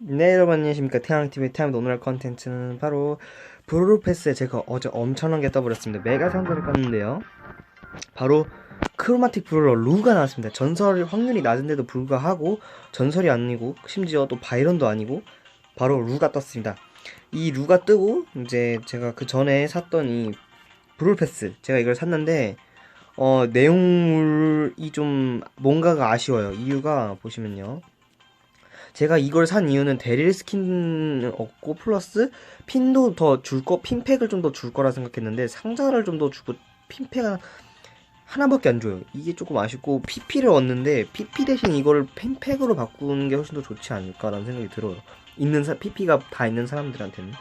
네 여러분 안녕하십니까. 태양TV의 태양도 오늘 할 컨텐츠는 바로 브루패스에 제가 어제 엄청난 게 떠버렸습니다. 메가 상자를 깠는데요. 바로 크로마틱 브롤러 루가 나왔습니다. 전설 확률이 낮은데도 불구하고 전설이 아니고 심지어 또 바이런도 아니고 바로 루가 떴습니다. 이 루가 뜨고 이제 제가 그 전에 샀던 이 브롤패스 제가 이걸 샀는데 어 내용물이 좀 뭔가가 아쉬워요. 이유가 보시면요 제가 이걸 산 이유는 데릴 스킨을 얻고 플러스 핀도 더 줄 거, 핀팩을 좀 더 줄 거라 생각했는데 상자를 좀 더 주고 핀팩 하나밖에 안 줘요. 이게 조금 아쉽고 PP를 얻는데 PP 대신 이거를 핀팩으로 바꾸는 게 훨씬 더 좋지 않을까라는 생각이 들어요. 있는 사, PP가 다 있는 사람들한테는.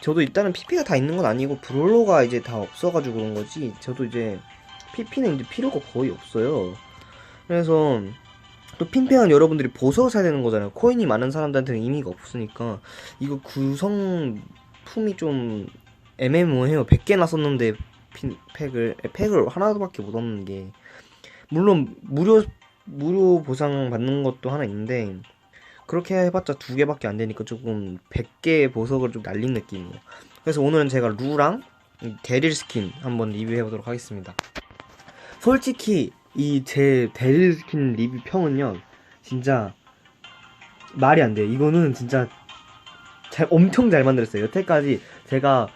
저도 일단은 PP가 다 있는 건 아니고 브롤러가 이제 다 없어가지고 그런 거지. 저도 이제 PP는 이제 필요가 거의 없어요. 그래서 또 핀팩은 여러분들이 보석을 사야 되는 거잖아요. 코인이 많은 사람들한테는 의미가 없으니까 이거 구성품이 좀 애매모호해요. 100개나 썼는데 핀 팩을 팩을 하나밖에 못 얻는 게 물론 무료 무료 보상 받는 것도 하나 있는데 그렇게 해봤자 두 개밖에 안 되니까 조금 100개 보석을 좀 날린 느낌이에요. 그래서 오늘은 제가 루랑 데릴 스킨 한번 리뷰해 보도록 하겠습니다. 솔직히 이 제 데릴 스킨 리뷰 평은요 진짜 말이 안 돼. 이거는 진짜 잘 엄청 잘 만들었어요. 여태까지 제가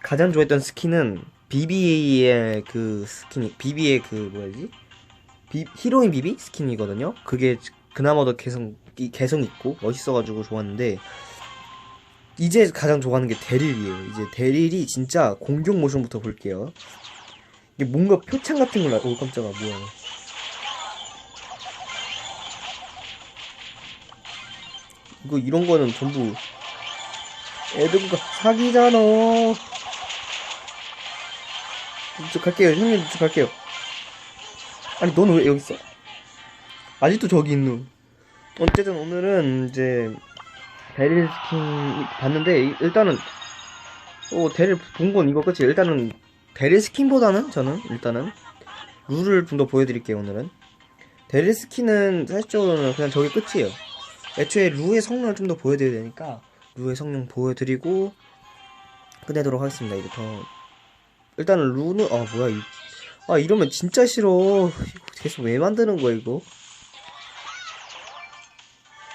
가장 좋아했던 스킨은 비비의 그 스킨이 비비의 그 뭐야지 비, 히로인 비비 스킨이거든요. 그게 그나마 더 개성 이 개성 있고 멋있어가지고 좋았는데 이제 가장 좋아하는 게 데릴이에요. 이제 데릴이 진짜 공격 모션부터 볼게요. 이게 뭔가 표창 같은 걸, 오, 깜짝아, 뭐야. 이거, 이런 거는 전부 애들과 사기잖아. 이쪽 갈게요. 형님, 이쪽 갈게요. 아니, 너는 왜 여기 있어? 아직도 저기 있는. 어쨌든 오늘은 이제, 데릴 스킨 봤는데, 일단은, 어, 데릴 본건 이거 끝이 일단은 데릴 스킨보다는 저는 일단은 룰을 좀 더 보여드릴게요 오늘은. 데릴 스킨은 사실적으로는 그냥 저게 끝이에요. 애초에 루의 성능을 좀 더 보여드려야 되니까 루의 성능 보여드리고 끝내도록 하겠습니다 이제부터. 일단은 루는 아 뭐야 이, 아 이러면 진짜 싫어. 계속 왜 만드는 거야 이거?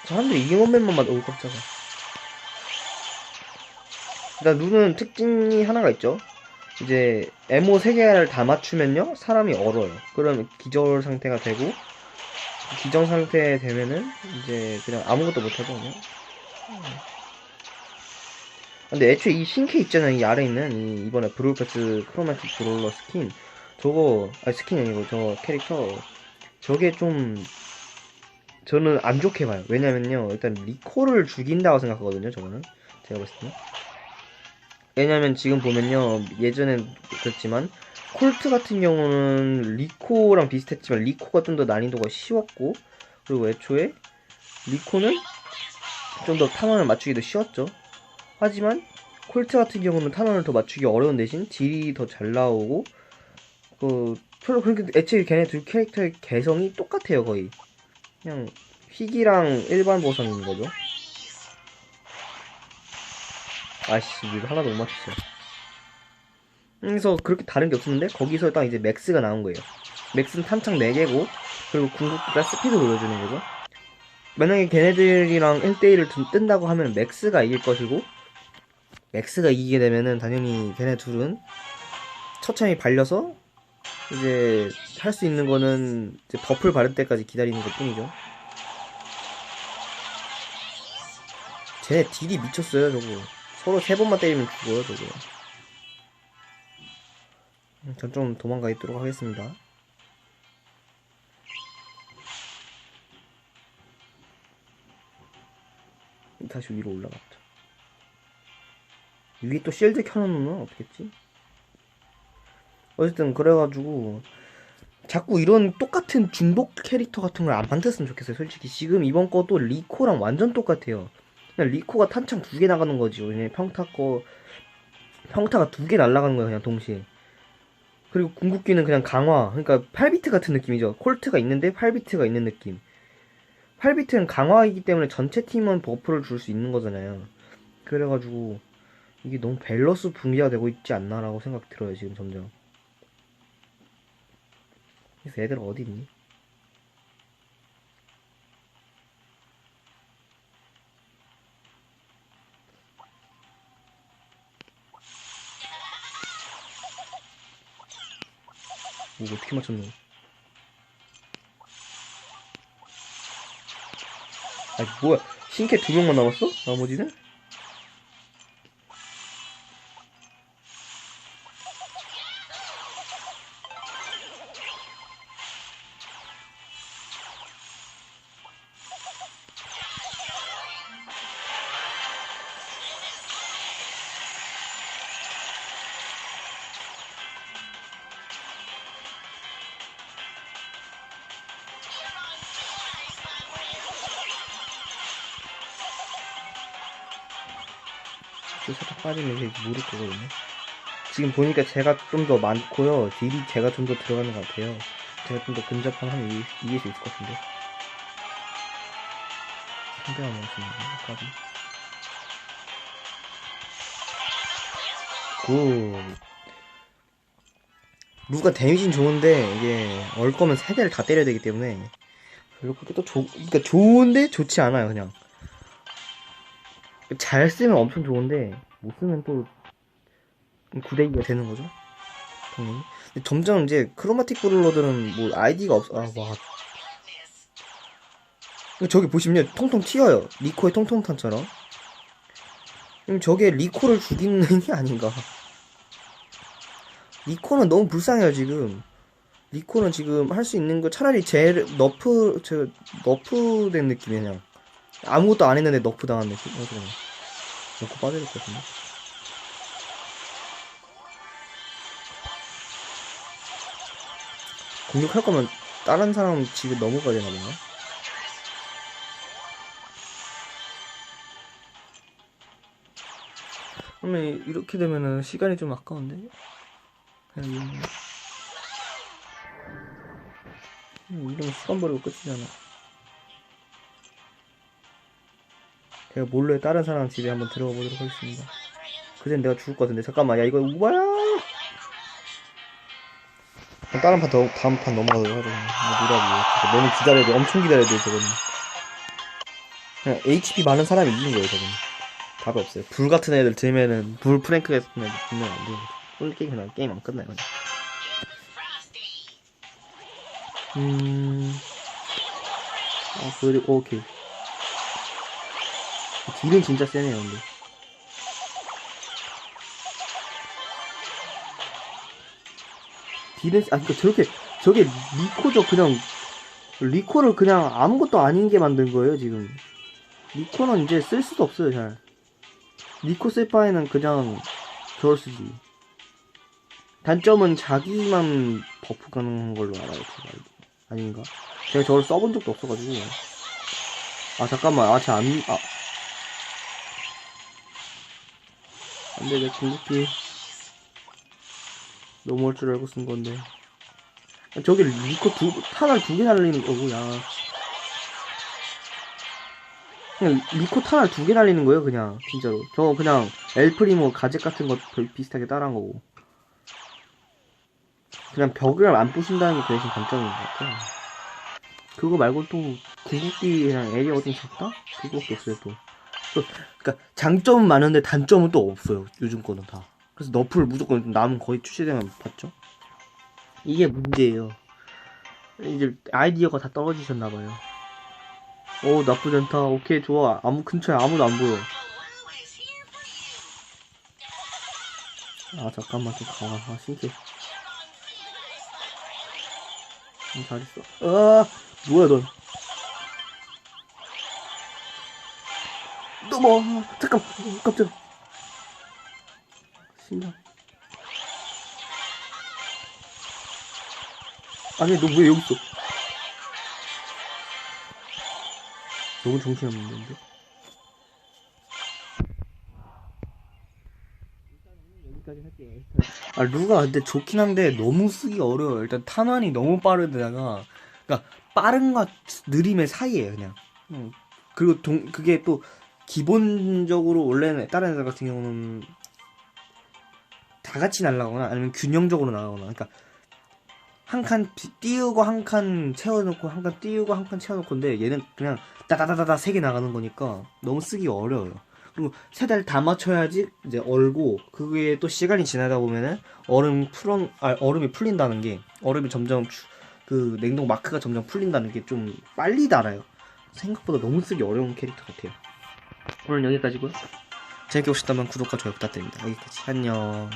사람들이 이것맨만 만들 오 깜짝아 일단 루는 특징이 하나가 있죠 이제 에모 3개를 다 맞추면요 사람이 얼어요. 그러면 기절 상태가 되고 기정 상태 되면은 이제 그냥 아무것도 그냥 근데 애초에 이 신캐 있잖아요 이 아래 있는 이 이번에 브루패스 크로마틱 브롤러 스킨. 저거 아니 스킨이 아니고 저 캐릭터. 저게 좀 저는 안 좋게 봐요. 왜냐면요 일단 리코를 죽인다고 생각하거든요 저거는. 제가 봤을 때는 왜냐면 지금 보면요 예전엔 그랬지만 콜트 같은 경우는 리코랑 비슷했지만 리코가 좀 더 난이도가 쉬웠고 그리고 애초에 리코는 좀 더 탄원을 맞추기도 쉬웠죠. 하지만 콜트 같은 경우는 탄원을 더 맞추기 어려운 대신 딜이 더 잘 나오고 그 별로 그렇게 애초에 걔네 둘 캐릭터의 개성이 똑같아요 거의. 그냥 휘기랑 일반 보상인 거죠 아씨 이거 하나도 못 맞췄어. 그래서 그렇게 다른 게 없었는데 거기서 딱 이제 맥스가 나온 거예요. 맥스는 탄창 4개고 그리고 궁극기가 스피드 보여주는 거죠. 만약에 걔네들이랑 1대1을 뜬다고 하면 맥스가 이길 것이고 맥스가 이기게 되면은 당연히 걔네 둘은 처참히 발려서 이제 할 수 있는 거는 버플 바를 때까지 기다리는 것 뿐이죠. 쟤네 딜이 미쳤어요 저거 서로 세 번만 때리면 죽어요, 저거. 전 좀 도망가 있도록 하겠습니다. 다시 위로 올라갔죠. 위에 또 실드 켜놓으면 어떻겠지? 어쨌든 그래가지고 자꾸 이런 똑같은 중복 캐릭터 같은 걸 안 만들었으면 좋겠어요. 솔직히 지금 이번 것도 리코랑 완전 똑같아요. 그냥 리코가 탄창 두 개 나가는 거지. 왜냐면 평타 거 평타가 두 개 날아가는 거야 그냥 동시에. 그리고 궁극기는 그냥 강화. 그러니까 8비트 같은 느낌이죠. 콜트가 있는데 8비트가 있는 느낌. 8비트는 강화이기 때문에 전체 팀은 버프를 줄 수 있는 거잖아요. 그래가지고 이게 너무 밸런스 붕괴가 되고 있지 않나라고 생각 들어요 지금 점점. 그래서 애들 어디 있니? 어떻게 맞췄노? 아니, 뭐야. 신캐 두 명만 남았어? 나머지는? 또 살짝 빠지면 이제 모를 거거든요. 지금 보니까 제가 좀 더 많고요. 딜이 제가 좀 더 들어가는 것 같아요. 제가 좀 더 근접한 하면 이길, 이길 수 있을 것 같은데. 상대가 많습니다. 까비. 굿. 루가 데미지는 좋은데, 이게, 얼 거면 세 대를 다 때려야 되기 때문에, 별로 그렇게 또 좋, 그니까 좋은데 좋지 않아요, 그냥. 잘 쓰면 엄청 좋은데 못 쓰면 또 구대기가 되는 거죠. 근데 점점 이제 크로마틱 브롤러들은 뭐 아이디가 없. 아 와. 저기 보시면 통통 튀어요. 리코의 통통탄처럼. 그럼 저게 리코를 죽이는 게 아닌가. 리코는 너무 불쌍해요 지금. 리코는 지금 할 수 있는 거 차라리 제 너프 저 너프 된 느낌이야 그냥. 아무것도 안 했는데 너프 당한 느낌? 어, 그래. 넣고 빠져야 될것 같은데? 공격할 거면 다른 사람 집에 넘어가야 되나 보네? 그러면 이렇게 되면은 시간이 좀 아까운데? 그냥 이러면 음, 이러면 시간 버리고 끝이잖아. 제가 몰래 다른 사람 집에 한번 들어가 보도록 하겠습니다. 그땐 내가 죽을 것 같은데 잠깐만 야 이거 우바야. 다른 판 더, 다음 판 넘어가도록 하자. 누라고. 너무 기다려야 돼. 엄청 기다려야 돼 저거는. 그냥 HP 많은 사람이 이긴 거예요 저거는. 답이 없어요. 불 같은 애들 들면은 불 프랭크 같은 애들 들면 안 돼요. 올 게임 그냥 게임 안 끝나요. 그냥. 음. 아 그리고 오케이. 딜은 진짜 세네요, 근데. 딜은, 아, 그니까 저렇게, 저게 리코죠, 그냥. 리코를 그냥 아무것도 아닌 게 만든 거예요, 지금. 리코는 이제 쓸 수도 없어요, 잘. 리코 쓸 바에는 그냥 저걸 쓰지. 단점은 자기만 버프 가능한 걸로 알아요, 제가. 아닌가? 제가 저걸 써본 적도 없어가지고. 아, 잠깐만. 아, 제가 안, 아. 내 궁극기 너무 할줄 알고 쓴 건데. 저기 리코 두 탄알 두개 날리는 야 그냥 리코 탄알 두개 날리는 거예요 그냥 진짜로. 저 그냥 엘프리모 가젯 같은 거 별- 비슷하게 따라한 거고. 그냥 벽을 안 부신다는 게 대신 단점인 것 같아요. 그거 말고 또 궁극기랑 에리어 어딘 작다? 그거밖에 없어요 또 또, 그러니까 장점은 많은데 단점은 또 없어요. 요즘 거는 다. 그래서 너프를 무조건 남은 거의 출시되면 봤죠. 이게 문제예요. 이제 아이디어가 다 떨어지셨나 봐요. 오 나쁘지 않다. 오케이 좋아. 아무 근처에 아무도 안 보여. 아 잠깐만 좀 가만. 아 신기해. 음, 잘했어. 아 뭐야 넌. 너무 잠깐 깜짝. 심장 아니 너 왜 여기 있어? 너무 정신없는데? 아 루가 근데 좋긴 한데 너무 쓰기 어려워요. 일단 탄환이 너무 빠르다가 그러니까 빠른과 느림의 사이에요 그냥. 음, 그리고 동 그게 또 기본적으로 원래는 다른 애들 같은 경우는 다 같이 날라가거나 아니면 균형적으로 나가거나 그러니까 한 칸 띄우고 한 칸 채워놓고 한 칸 띄우고 한 칸 채워놓고인데 얘는 그냥 따다다다다 세 개 나가는 거니까 너무 쓰기 어려워요. 그리고 세 달 다 맞춰야지 이제 얼고 그게 또 시간이 지나다 보면은 얼음 풀어 아 얼음이 풀린다는 게 얼음이 점점 추- 그 냉동 마크가 점점 풀린다는 게 좀 빨리 달아요. 생각보다 너무 쓰기 어려운 캐릭터 같아요. 오늘 여기까지고요. 재밌게 보셨다면 구독과 좋아요 부탁드립니다. 여기까지 안녕.